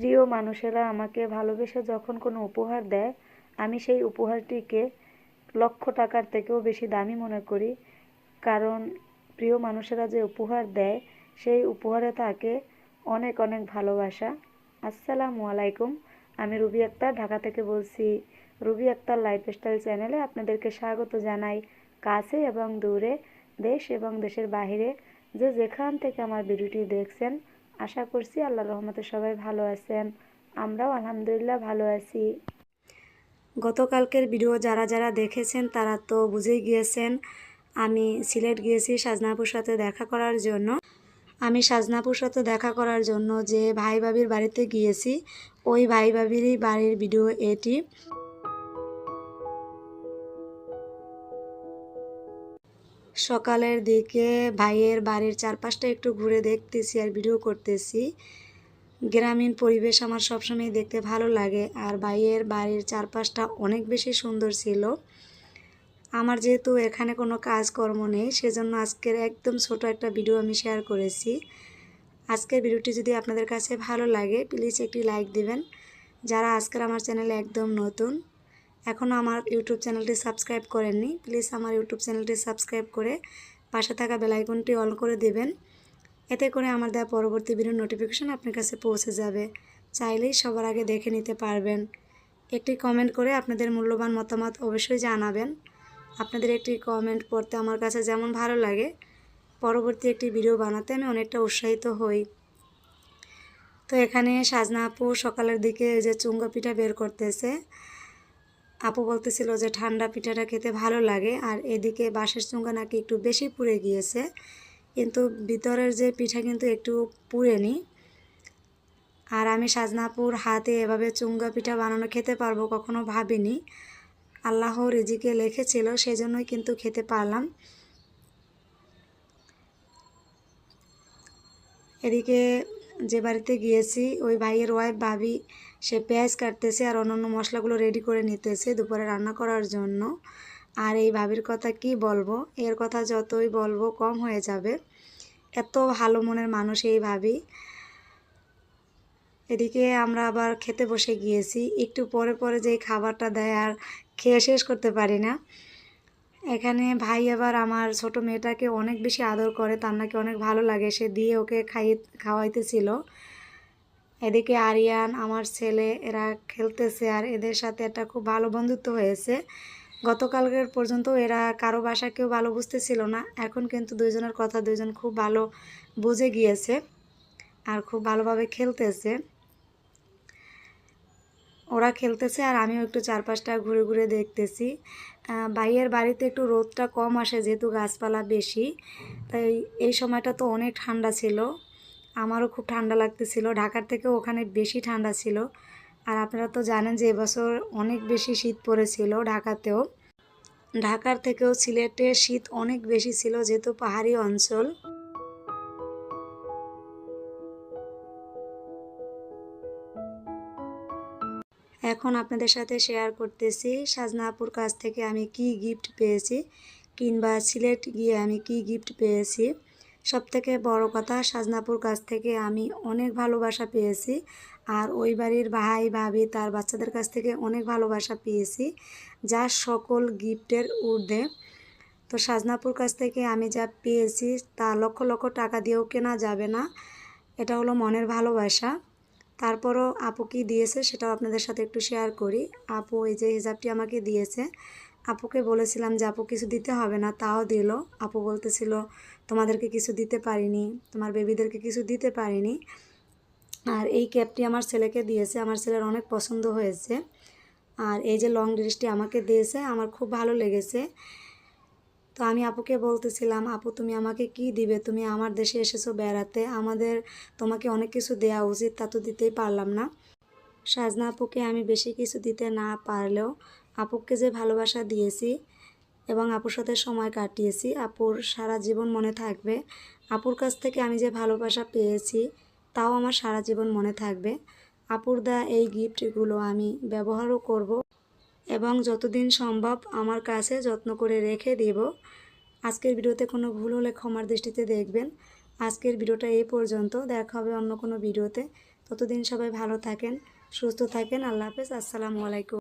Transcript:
প্রিয় মানুষেরা আমাকে ভালোবেসে যখন কোনো উপহার দেয়, আমি সেই উপহারটিকে লক্ষ টাকার থেকেও বেশি দামি মনে করি। কারণ প্রিয় মানুষেরা যে উপহার দেয়, সেই উপহারে থাকে অনেক অনেক ভালোবাসা। আসসালামু আলাইকুম, আমি রুবি আক্তার, ঢাকা থেকে বলছি। রুবি আক্তার লাইফস্টাইল চ্যানেলে আপনাদেরকে স্বাগত জানাই। কাছে এবং দূরে, দেশ এবং দেশের বাইরে যে যেখান থেকে আমার ভিডিওটি দেখছেন আশা করছি আল্লাহ রহমতে সবাই ভালো আছেন। আমরাও আলহামদুলিল্লাহ ভালো আছি। গতকালকের ভিডিও যারা যারা দেখেছেন তারা তো বুঝেই গিয়েছেন, আমি সিলেট গিয়েছি সাজনাপুর সাথে দেখা করার জন্য। আমি সাজনাপুর সাথে দেখা করার জন্য যে ভাই ভাবির বাড়িতে গিয়েছি, ওই ভাই ভাবিরই বাড়ির ভিডিও এটি। সকালের দিকে ভাইয়ের বাড়ির চারপাশটা একটু ঘুরে দেখতেছি আর ভিডিও করতেছি। গ্রামীণ পরিবেশ আমার সবসময় দেখতে ভালো লাগে আর ভাইয়ের বাড়ির চারপাশটা অনেক বেশি সুন্দর ছিল। আমার যেহেতু এখানে কোনো কাজকর্ম নেই, সেজন্য আজকের একদম ছোট একটা ভিডিও আমি শেয়ার করেছি। আজকের ভিডিওটি যদি আপনাদের কাছে ভালো লাগে প্লিজ একটি লাইক দিবেন। যারা আজকের আমার চ্যানেলে একদম নতুন এখনও আমার ইউটিউব চ্যানেলটি সাবস্ক্রাইব করেননি, প্লিজ আমার ইউটিউব চ্যানেলটি সাবস্ক্রাইব করে পাশে থাকা বেলাইকনটি অন করে দেবেন। এতে করে আমার দেওয়া পরবর্তী ভিডিওর নোটিফিকেশন আপনার কাছে পৌঁছে যাবে। চাইলেই সবার আগে দেখে নিতে পারবেন। একটি কমেন্ট করে আপনাদের মূল্যবান মতামত অবশ্যই জানাবেন। আপনাদের একটি কমেন্ট পড়তে আমার কাছে যেমন ভালো লাগে, পরবর্তী একটি ভিডিও বানাতে আমি অনেকটা উৎসাহিত হই। তো এখানে সাজনা আপু সকালের দিকে যে চুঙ্গা পিঠা বের করতেছে আপু বলতেছিল যে ঠান্ডা পিঠাটা খেতে ভালো লাগে আর এদিকে বাঁশের চুঙ্গা নাকি একটু বেশি পুড়ে গিয়েছে, কিন্তু ভিতরের যে পিঠা কিন্তু একটু পুড়েনি। আর আমি সাজনাপুর হাতে এভাবে চুঙ্গা পিঠা বানানো খেতে পারব কখনো ভাবিনি। আল্লাহ রিজিকে লিখেছিল সেই জন্যই কিন্তু খেতে পারলাম। এদিকে যে বাড়িতে গিয়েছি, ওই ভাইয়ের ওয়াইফ ভাবি, সে পেঁয়াজ কাটতেছে আর অন্যান্য মশলাগুলো রেডি করে নিতেছে দুপুরে রান্না করার জন্য। আর এই ভাবির কথা কি বলব? এর কথা যতই বলব, কম হয়ে যাবে। এত ভালো মনের মানুষ এই ভাবি। এদিকে আমরা আবার খেতে বসে গিয়েছি। একটু পরে পরে যেই খাবারটা দেয় আর খেয়ে শেষ করতে পারি না। এখানে ভাই আবার আমার ছোট মেয়েটাকে অনেক বেশি আদর করে, তার নাকি অনেক ভালো লাগে। সে দিয়ে ওকে খাইয়ে, খাওয়াইতেছিল। এদিকে আরিয়ান, আমার ছেলে, এরা খেলতেছে আর এদের সাথে একটা খুব ভালো বন্ধুত্ব হয়েছে। গতকালকের পর্যন্ত এরা কারও বাসা কেউ ভালো বুঝতেছিল না। এখন কিন্তু দুইজনের কথা দুইজন খুব ভালো বুঝে গিয়েছে আর খুব ভালোভাবে খেলতেছে। ওরা খেলতেছে আর আমিও একটু চারপাশটা ঘুরে ঘুরে দেখতেছি। বাইয়ের বাড়িতে একটু রোদটা কম আসে, যেহেতু গাছপালা বেশি। তাই এই সময়টা তো অনেক ঠান্ডা ছিল। আমারও খুব ঠান্ডা লাগতেছিল। ঢাকার থেকে ওখানে বেশি ঠান্ডা ছিল। আর আপনারা তো জানেন যে এবছর অনেক বেশি শীত পড়েছিল ঢাকাতেও। ঢাকার থেকেও সিলেটে শীত অনেক বেশি ছিল, যেহেতু পাহাড়ি অঞ্চল। এখন আপনাদের সাথে শেয়ার করতেছি, সাজনা আপুর কাছ থেকে আমি কি গিফট পেয়েছি, কিংবা সিলেট গিয়ে আমি কি গিফট পেয়েছি। সব থেকে বড় কথা সাজনাপুর কাছ থেকে আমি অনেক ভালোবাসা পেয়েছি, আর ওই বাড়ির ভাই, ভাবি তার বাচ্চাদের কাছ থেকে অনেক ভালোবাসা পেয়েছি, যা সকল গিফটের ঊর্ধ্বে। তো সাজনাপুর কাছ থেকে আমি যা পেয়েছি, তা লক্ষ লক্ষ টাকা দিয়েও কেনা যাবে না, এটা হলো মনের ভালোবাসা। তারপরও আপু কি দিয়েছে সেটাও আপনাদের সাথে একটু শেয়ার করি। আপু এই যে হিজাবটি আমাকে দিয়েছে, আপুকে বলেছিলাম যে আপু কিছু দিতে হবে না, তাও দিল। আপু বলতেছিল, তোমাদেরকে কিছু দিতে পারিনি, তোমার বেবিদেরকে কিছু দিতে পারিনি। আর এই ক্যাপটি আমার ছেলেকে দিয়েছে, আমার ছেলের অনেক পছন্দ হয়েছে। আর এই যে লং ড্রেসটি আমাকে দিয়েছে, আমার খুব ভালো লেগেছে। আমি আপুকে বলতেছিলাম, আপু, তুমি আমাকে কি দিবে? তুমি আমার দেশে এসেছ বেড়াতে। আমাদের, তোমাকে অনেক কিছু দেওয়া উচিত, তা তো দিতেই পারলাম না। সাজনা আপুকে আমি বেশি কিছু দিতে না পারলেও আপুকে যে ভালোবাসা দিয়েছি এবং আপুর সাথে সময় কাটিয়েছি, আপুর সারা জীবন মনে থাকবে। আপুর কাছ থেকে আমি যে ভালোবাসা পেয়েছি, তাও আমার সারা জীবন মনে থাকবে। আপুর দা এই গিফটগুলো আমি ব্যবহারও করব। এবং যতদিন সম্ভব আমার কাছে যত্ন করে রেখে দেব। আজকের ভিডিওতে কোনো ভুল হলে ক্ষমার দৃষ্টিতে দেখবেন। আজকের ভিডিওটা এই পর্যন্ত। দেখা হবে অন্য কোনো ভিডিওতে। ততদিন সবাই ভালো থাকেন, সুস্থ থাকেন। আল্লাহ হাফেজ। আসসালামু আলাইকুম।